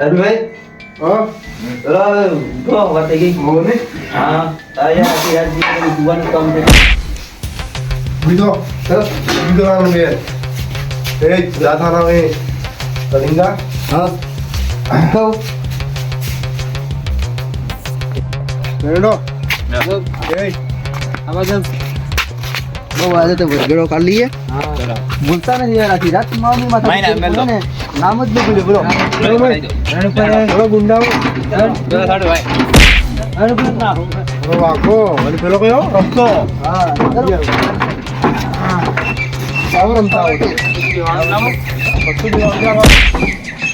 રવિભાઈ હા ચલો ઉઠો વાર થઈ ગઈ મોને હા તારે આખી રાત જીવન જીવવાનું કામ છે બીજો બસ બીજો નામ બે એ જાથા નામ એ કલિંગા હા કહું રેડો એ બહુ આજે તો વસગડો કાઢી લઈએ ભૂલતા નથી યાર આખી રાત મામી માથા માય નામ મેલ દો. ને નામ જ બોલ્યો બોલો. બોલો ગુંડા વાગો અને પેલો કયો? રમતો હા રમતા આવો પછી બી આવજો આવો.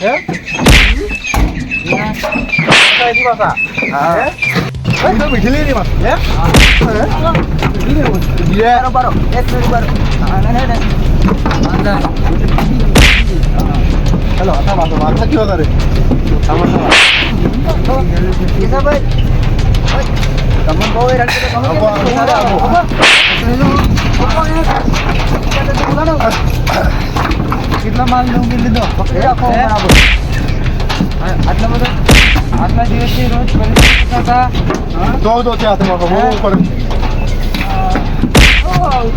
હે? કઈ પાસા હા? એ તો મીઠી લેરી માં હે? હે. બારો બારો એક મિનિટ બારો હા. ને ને ને હેલો હતા માતો વાત નથી. આવો. કેટલા માલ ડુંગી લીધો? આટલા બધા આટલા દિવસથી રોજ તો ત્યાં હાથમાં કહો બહુ ઉપર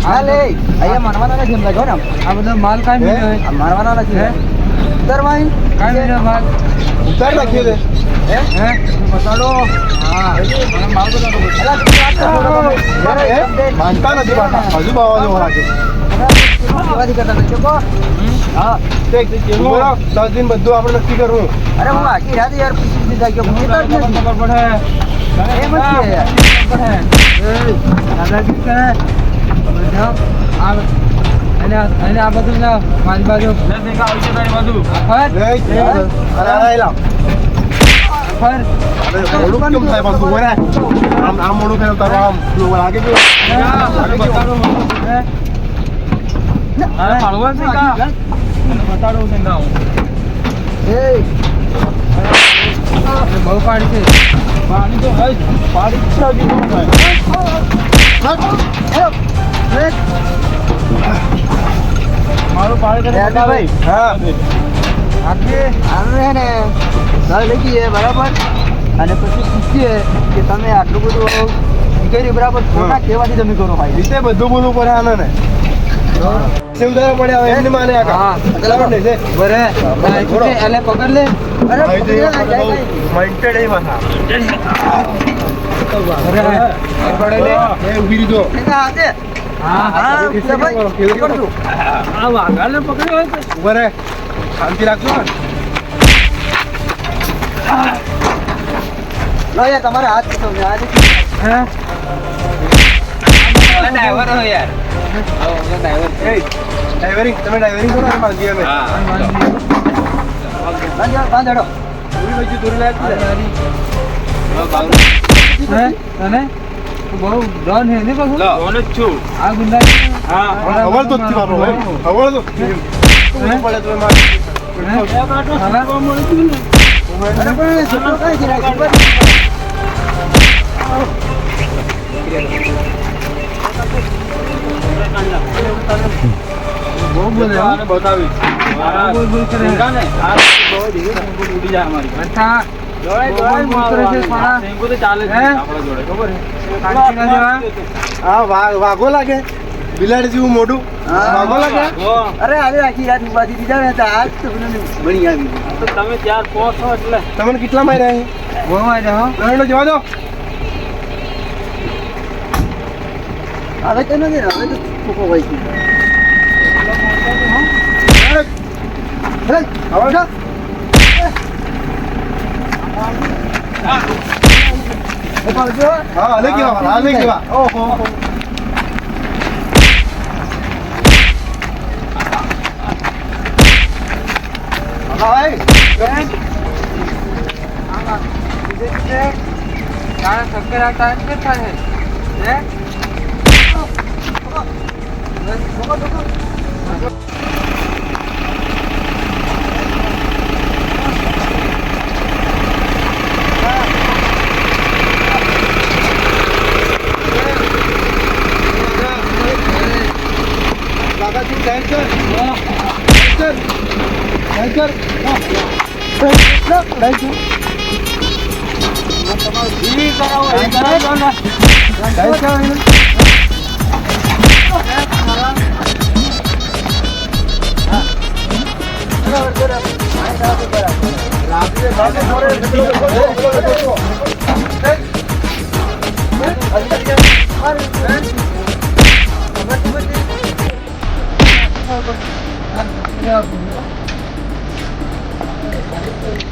હા લે. અહીંયા મારવાના નથી એમ લાગ્યો ને આ બધો માલ કાંઈ? મળ્યો મારવાના નથી. ઉતરવાય? કાઈ નહીં માલ ઉતાર નાખીએ લે હે? હે? બતાડો. હા. મને માલ તો તું તમે. હે? માનતા નથી પાછા હજુ બાવા તે બોલો, દિન બધું આપણે નક્કી કરવું અરે હું આખી રાત યાર પૂછી દીધા કે હું તો જ નથી. અને આ- અને આ બધું લાવ, માન બાજુ. ફર. લે, અરે, અરે, અરે, લાવ. ફર. મોડું કેમ થાય પાછું? ઊભો આમ આમ મોડું થાય તારું આમ લાગે. એ. બહુ પાડી છે. પાણી તો હજ પાડી છે હજી. મારું પાડી કરી ભાઈ. હા. આપણે ને. લઈ જઈએ બરાબર? અને પછી પૂછીએ કે તમે આટલું બધું કર્યું બરાબર? ખોટા કહેવાથી તમે કરો ભાઈ? રીતે બધું બોલવું પડે આને ને. સમજાવવા પડે હવે એમને માને આ હા. બરાબર. ને બરે એટલે પકડ લે. અરે એ પકડી લે. એ શાંતિ રાખજો ને. યાર તમારે હાથ ને, હાથ હે એ, ડ્રાઈવરિંગ તમે ડ્રાઈવરિંગ કરો ને માંગીએ અમે બાંધ બાંધ હેડો. પૂરી બાજુ દોરી લાગે. હે તું બહુ ડોન હે ને આ ગુંડા તો થી. તો પડે તો છોકરો કઈ છે ખબર બહુ અચ્છા. બોલ બોલ છે? વાઘો લાગે. બિલાડી જેવું મોઢું. વાઘો લાગે? અરે આજે આખી રાત ઉપાધી દીધા ને તો આજ તો બની આવી. તમને કેટલા માર્યા છે? બહુ માર્યા હા. જવા દો. હવે તો નથી હવે તો હોય છે. અરે, છો? એ પાડજો. હા હાલે કેવા ઓહો. હા, ભાઈ તારા ચક્કર આવતા ને થાય હે સાઈડ કર સાઈડ કર સાઈડ કર હા. ઈ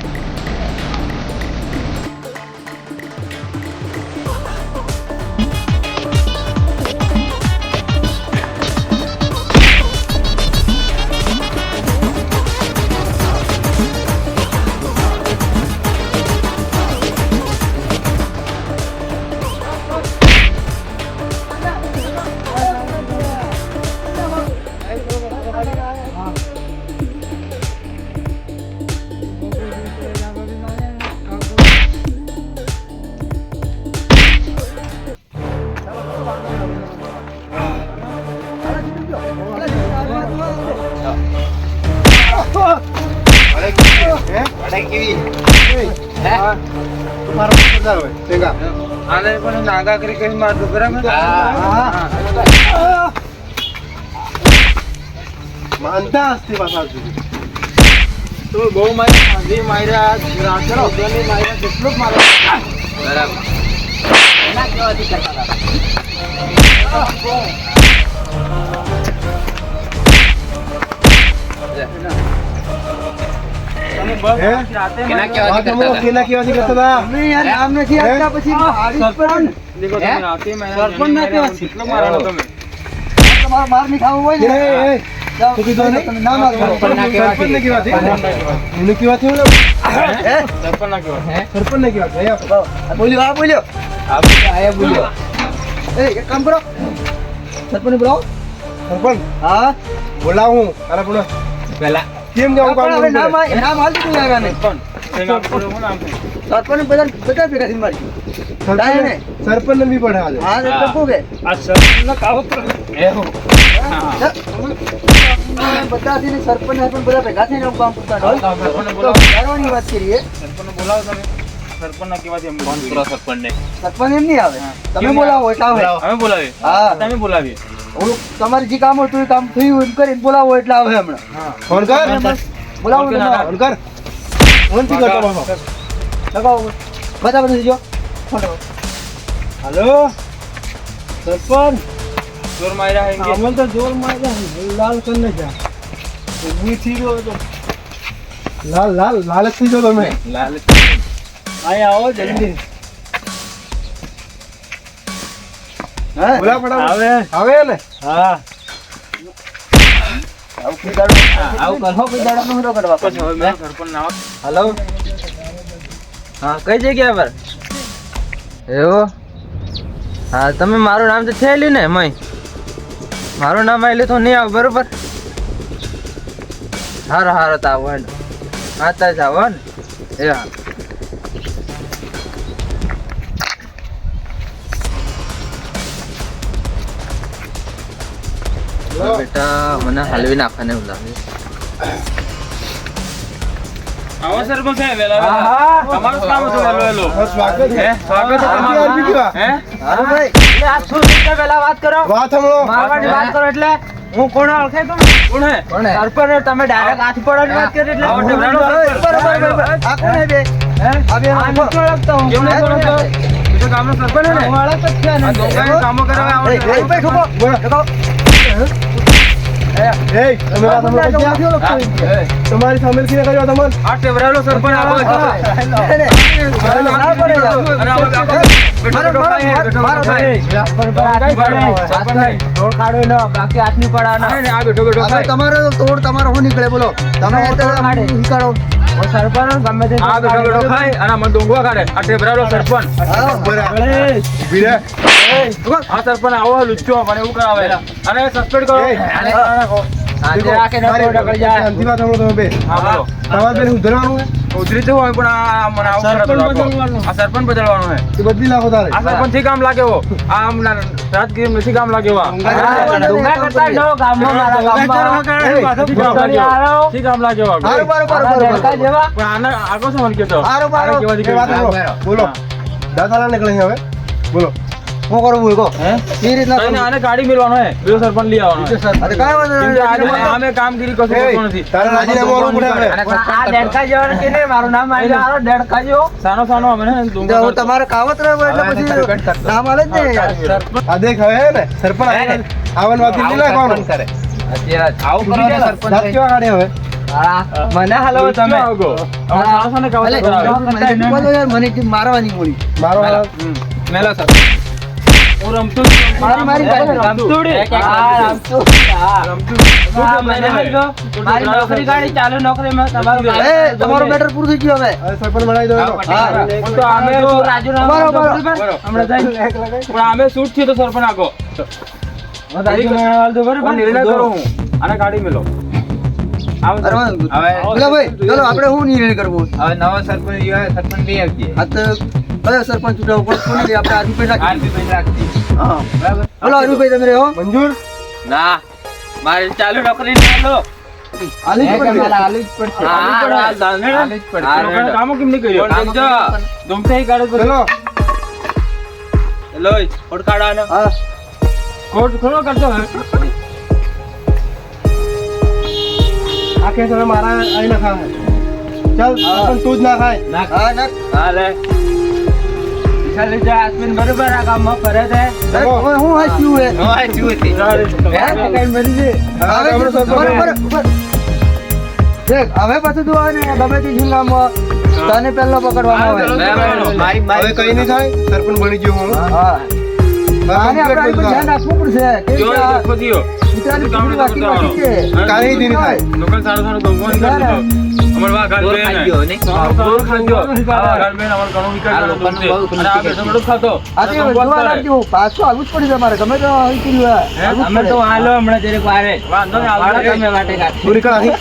મારો હોય. આને પણ નાગા કરી કરી મારતું બરાબર? માનતા હસ્તી પાછા સુધી તો બહુ મારી ગાંધી માર્યા કેટલું મારે બરાબર. એના કેવાથી કરતા હતા? નથી હે? બોલ્યો બોલ્યો. બોલ્યો. એ એક કામ કરો. સરપંચ બોલાવો. સરપંચ? હા? બોલાવું. અરે બોલો પહેલા કેમ કે હું કામ પણ આવ્યા ને પણ તેના પૂરો કોણ આમ થાય? સરપંચ બધા બધા ભેગા થઈને મારી સરપંચ ને બી પડે આજે હા તો કો કે આ સરપંચના કાવતરો. એ હો બધા થઈને સરપંચ ને પણ બધા ભેગા થઈને આવું કામ કરતા હોય. તો બોલાવો. વાત કરીએ સરપંચને બોલાવો તમે. સરપંચના કહેવાથી એમ બોલીએ. સરપંચ એમ નહીં આવે? તમે બોલાવો એટલે આવે. અમે બોલાવીએ. હા. તમે બોલાવીએ. ઓલું તમારે જે કામ હતું એ કામ થયું એમ કરીને બોલાવો એટલે આવે હમણાં. ફોન કર. બોલાવો ફોન કર કરતો લગાવો. બધા બધા જો ફોન લગાવો. સરપંચ? ચોર માર્યા હે કે? તો જોર માર્યા લાલ કર જા. થઈ ગયો તો. લાલ લાલ લાલ થઈ ગયો તમે. લાલ આય આવો જલ્દી. હે? બોલા ફટાફટ આવે. આવે? ને હા. આવું કોઈ દાડો આવું કરો. કોઈ દાડો નું ન કરવા પછી હવે મેં સરપંચ ના હેલો? હા કઈ જગ્યા પર એવો? હા તમે મારું નામ તો થયેલું ને મય. મારું નામ આવેલું તો નહીં આવ બરોબર? હારો હારો તો આવો હા જ આવો ને. એ હા. બેટા મને હલવી નાખવાને એવું લાગે આવો સરપંચ સાહેબ વહેલા હા, વહેલા. હા. તમારું કામ હતું વહેલું વહેલું. સ્વાગત હે? સ્વાગત તમારું. હે? હારું ભાઈ એટલે આ શું રીતે પહેલા વાત કરો વાત સાંભળો મારવાની વાત કરો એટલે હું કોણ ઓળખે તમે કોણ હે? સરપંચ તમે ડાયરેક્ટ હાથ પડવાની વાત કરી એટલે આવો હું ટેબરાનો બરોબર, સરપંચ. બરોબર, બરોબર. આ કોણ હે બે આ બે આ નથી ઓળખતો હું. કેમ ઓળખતો? એ તો સરપંચ હે ને? હું જ છે ને. કામો કરાવે આવો એ, એ, ભાઈ, ઠોકો. ઠોકો. એ તમારી સામે થી કર્યો તમને આ. હે ના પડે આવો. તમારો તોડ તમારો શું નીકળે બોલો. તમે નીકળો. સરપંચ ગમે તે આ બેઠો બેઠો. ખાય અને મને ડોંગવા કાઢે આ ટેબરાનો સરપંચ. આ સરપંચ. આવો લુચ્ચો મને એવું કરાવે અને સસ્પેન્ડ કરો. એ, અને- સાંજે રાખે ને મારી- તો ઢકળી જાય. શાંતિ વાત સાંભળો તમે બે હા બોલો તમારે બેન સુધરવાનું છે ઉતરી તો હોય પણ આ મને આવું કરે તો રાખો. આ સરપંચ બદલવાનો હે એ તારે આ સરપંચથી કામ લાગે આમ ના- નથી કામ લાગે કામ લાગે હો. થી કામ લાગે હો. હારું, બરોબર, મારા બરોબર, દેડકા બરોબર. જેવા પણ આને આગો શું. બોલો દાદાલા નીકળે હવે બોલો શું કરવું એ કહો. હે? એ રીતના કઈ આને ગાડી મેળવાનો હે? બીજો સરપંચ લઈ આવવાનો અરે કાંઈ વાંધો કેમ કે આજે નહીં. અમે કામગીરી કશું કરતો નથી. તારે રાજીનામું આપવું પડે આપણે. આ દેડકા જેવા કે નહીં, મારું નામ આવી જાય, હાલો, દેડકા સાનો સાનો અમે ને જો તમારે કાવત રહ્યો એટલે પછી નામ આલે જ ને આ દેખ હવે ને? સરપંચ આવન વાત નહીં નાખવાનું દાંત કેવા કાઢે હવે. મને હાલો તમે. મને મારવાની ગોળી. મારો. મેલા સર હું રમતો મારી મારી રમતું. રમતુડી. એક એક હા, રમતું. રમતું. હા. રમતું. હા, શું મને કરે? હાલજો. મારી નોકરી ગાડી ચાલુ નોકરીમાં તમારું એ, એ તમારું મેટર પૂરું થઈ ગયું હવે હવે સરપંચ બનાવી દો એનો. હા. પણ તો અમે તો રાજીનામું બરોબર. આપો, બરોબર? હમણાં જઈને પણ અમે શૂટ થયો તો સરપંચ આગો હું આને કાઢી મેલો આપણે શું નિર્ણય કરવો હવે નવા સરપંચ સરપંચ લઈ આવજે તો કયો સરપંચ ચૂંટાવો પણ કોને? આપણે. બોલો તમે મંજૂર? ના મારે ચાલુ નોકરી ના લો આલી જ પડશે. કામો કેમ નહીં કર્યો? ગમતે કાઢે તો ચલો લો. કોટ ખોલો કરતો હે આ મારા જ ના ખાય હા, નાખ. હા? હું હાચ્યું હે? હવે હવે ગામનો બરોબર, બરોબર. દેખ, હવે પછી તું આવે ને ગમે તે જિલ્લામાં તને પહેલો પકડવામાં આવે. હવે કઈ નહીં થાય? સરપંચ બની ગયો હું. હા. આને આપણે ધ્યાન રાખવું પડશે. જો છે. કાંઈ નહીં થાય. લોકલ સારો સારો અમાર વાહ ગાલ બે ને દોર ખાજો આ ગાલ બે અમાર ઘણું કરો દોર અને આ બેઠો બેઠો ખાતો. આ તો જોવા લાગજો પાછું આવવું જ પડશે તમારે ગમે તો અહીં કર્યું પડે. વાંધો આવડે તું નીકળ અહીં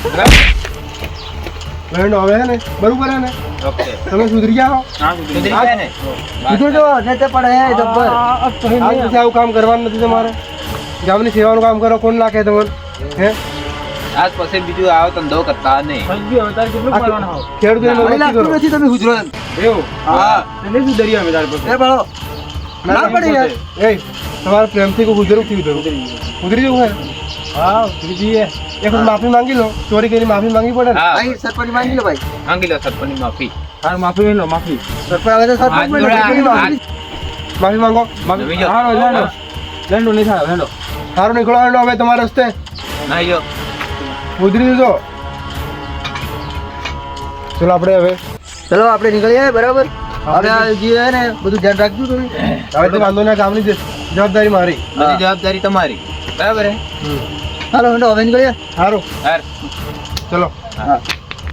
બહેનો હવે ને? બરોબર હે ને? ઓકે. તમે સુધરી જાઓ. હા સુધરી જાય ને? જો ને તે પડે હે જબ્બર. આ પછી આવું કામ કરવાનું નથી તમારે. ગામની સેવાનું કામ કરો કોણ નાખે તમને? હે? આજ પછી બીજું આવો દો કરતા નહીં. કેટલું કરવાનું મને મદદ કરો નથી તમે હુજરો. એવું? હા. શું દરિયા મે તાર પાસે? એ બાળો ના પડે યાર. એ તમારે પ્રેમથી કોઈ ગુજરું થી ઉધરું ઉધરી જવું હે? હા સુધરી એ એક માફી માંગી લો. ચોરી કરી માફી માંગી પડે હા. અહીં સરપંચ માંગી લો ભાઈ. માંગી લો સરપંચની માફી. હા માફી લઈ લો માફી. સરપંચ આવે તો સરપંચ? માફી માંગો. માફી હા. હારો લેંડો લેંડો નહીં થાય લેંડો સારું નીકળો હેડો હવે તમારા રસ્તે. નહીં જો ઉધરી દીધો ચલો આપણે હવે. ચલો આપણે નીકળીએ બરાબર? હવે આ જે ને બધું ધ્યાન રાખજો તમે. હવે તો વાંધો ના કામની જવાબદારી મારી. બધી જવાબદારી તમારી. બરાબર હે? ચાલો હેંડો હવે નીકળીએ. સારું હાર. ચલો. હા.